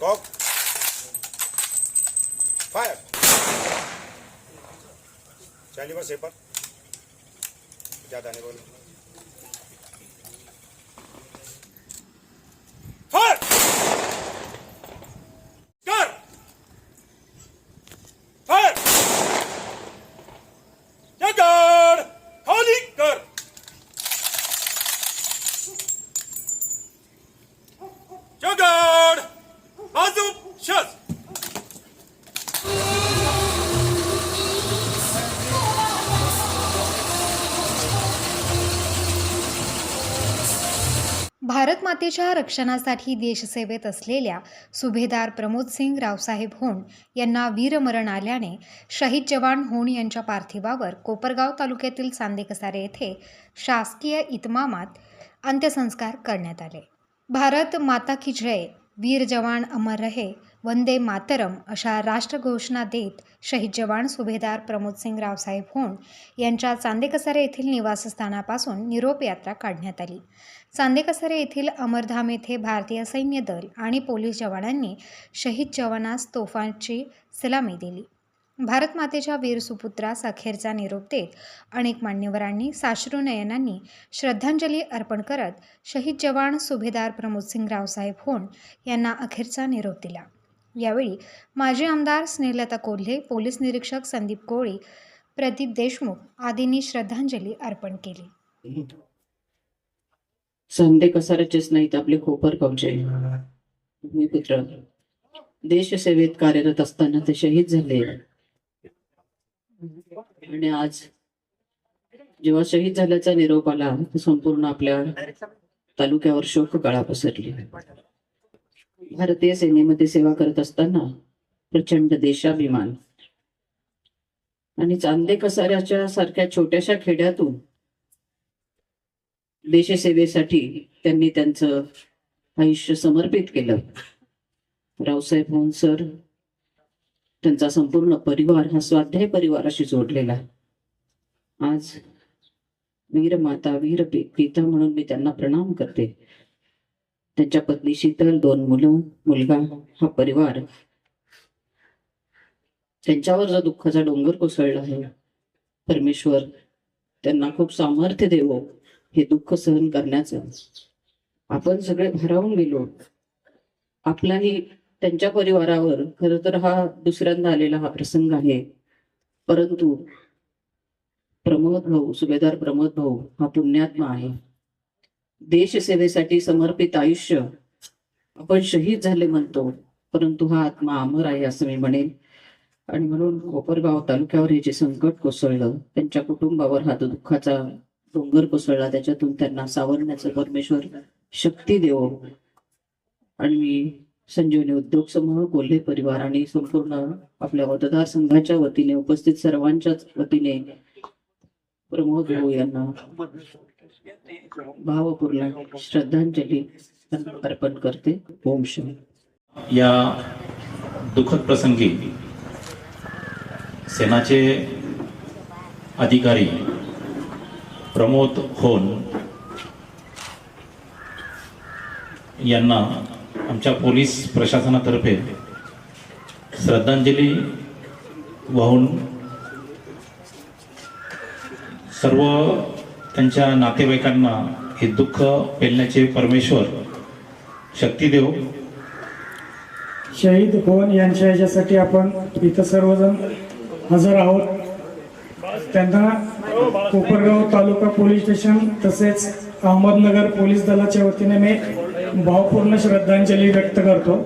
Cock fire चालीवर shaper ज्यादा नहीं बोलो भारत मातेच्या रक्षणासाठी देशसेवेत असलेल्या सुभेदार प्रमोद सिंग रावसाहेब होण यांना वीरमरण आल्याने शहीद जवान होण यांच्या पार्थिवावर कोपरगाव तालुक्यातील चांदेकसारे येथे शासकीय इतमामात अंत्यसंस्कार करण्यात आले. भारत माता की जय वीर जवान अमर रहे वंदे मातरम अशा राष्ट्रघोषणा देत शहीद जवान सुभेदार प्रमोदसिंग रावसाहेब होण यांच्या चांदेकसारे येथील निवासस्थानापासून निरोप यात्रा काढण्यात आली. चांदेकसारे येथील अमरधाम येथे भारतीय सैन्य दल आणि पोलीस जवानांनी शहीद जवानास तोफांची सलामी दिली. भारत मातेच्या वीर सुपुत्रास अखेरचा निरोप देत अनेक मान्यवरांनी साश्रुनयनांनी श्रद्धांजली अर्पण करत शहीद जवान सुभेदार प्रमोदसिंग रावसाहेब होण यांना अखेरचा निरोप दिला. यावेळी माजी आमदार स्नेहलता कोल्हे पोलीस निरीक्षक संदीप कोळी प्रदीप देशमुख आदींनी श्रद्धांजली अर्पण केली. संदे कसाराचेच नाहीत आपले खोपर कवचे. पुत्र. देशसेवेत कार्यरत असताना ते शहीद झाले. आणि आज जेव्हा शहीद झाल्याचा निरोप आला संपूर्ण आपल्या तालुक्यावर शोक कळा पसरली. भारतीय सेनेमध्ये सेवा करत असताना प्रचंड देशाभिमान. आणि चांदे कसाऱ्याच्या सारख्या छोट्याशा खेड्यातून देशसेवेसाठी त्यांनी त्यांचं आयुष्य समर्पित केलं. रावसाहेब होऊन सर त्यांचा संपूर्ण परिवार हा स्वाध्याय परिवाराशी जोडलेला. आज वीर माता वीर पिता म्हणून मी त्यांना प्रणाम करते. त्यांच्या पत्नी शीतल दोन मुलं मुलगा हा परिवार. त्यांच्यावर जो दुःखाचा डोंगर कोसळला आहे परमेश्वर त्यांना खूप सामर्थ्य देवो हे दुःख सहन करण्याचं. आपण सगळे भारावून गेलो. आपलाही त्यांच्या परिवारावर खर तर हा दुसऱ्यांदा आलेला हा प्रसंग आहे. परंतु प्रमोद भाऊ सुभेदार प्रमोद भाऊ हा पुण्यात्मा आहे. देशसेवेसाठी समर्पित आयुष्य. आपण शहीद झाले म्हणतो परंतु हा आत्मा अमर आहे असं मी म्हणेन. आणि म्हणून कोपरगाव तालुक्यावर हे जे संकट कोसळलं त्यांच्या कुटुंबावर हा दुःखाचा डोंगर कोसळला त्याच्यातून त्यांना सावरण्याचं परमेश्वर शक्ती देवो. आणि मी संजीवनी उद्योग समूह कोल्हे परिवार आणि संपूर्ण आपल्या मतदारसंघाच्या वतीने उपस्थित सर्वांच्याच वतीने प्रमोद भाऊ यांना भावपूर्ण श्रद्धांजली अर्पण करते. ओम शम या दुःखद प्रसंगी सेनाचे अधिकारी प्रमोद होन यांना आमच्या पोलीस प्रशासनातर्फे श्रद्धांजली वाहून सर्व त्यांच्या नातेवाईकांना हे दुःख पेलण्याचे परमेश्वर शक्ती देव शहीद होन यांच्या याच्यासाठी आपण इथं सर्वजण हजर आहोत. त्यांना कोपरगाव तालुका पोलीस स्टेशन तसेच अहमदनगर पोलीस दलाच्या वतीने मी भावपूर्ण श्रद्धांजली व्यक्त करतो.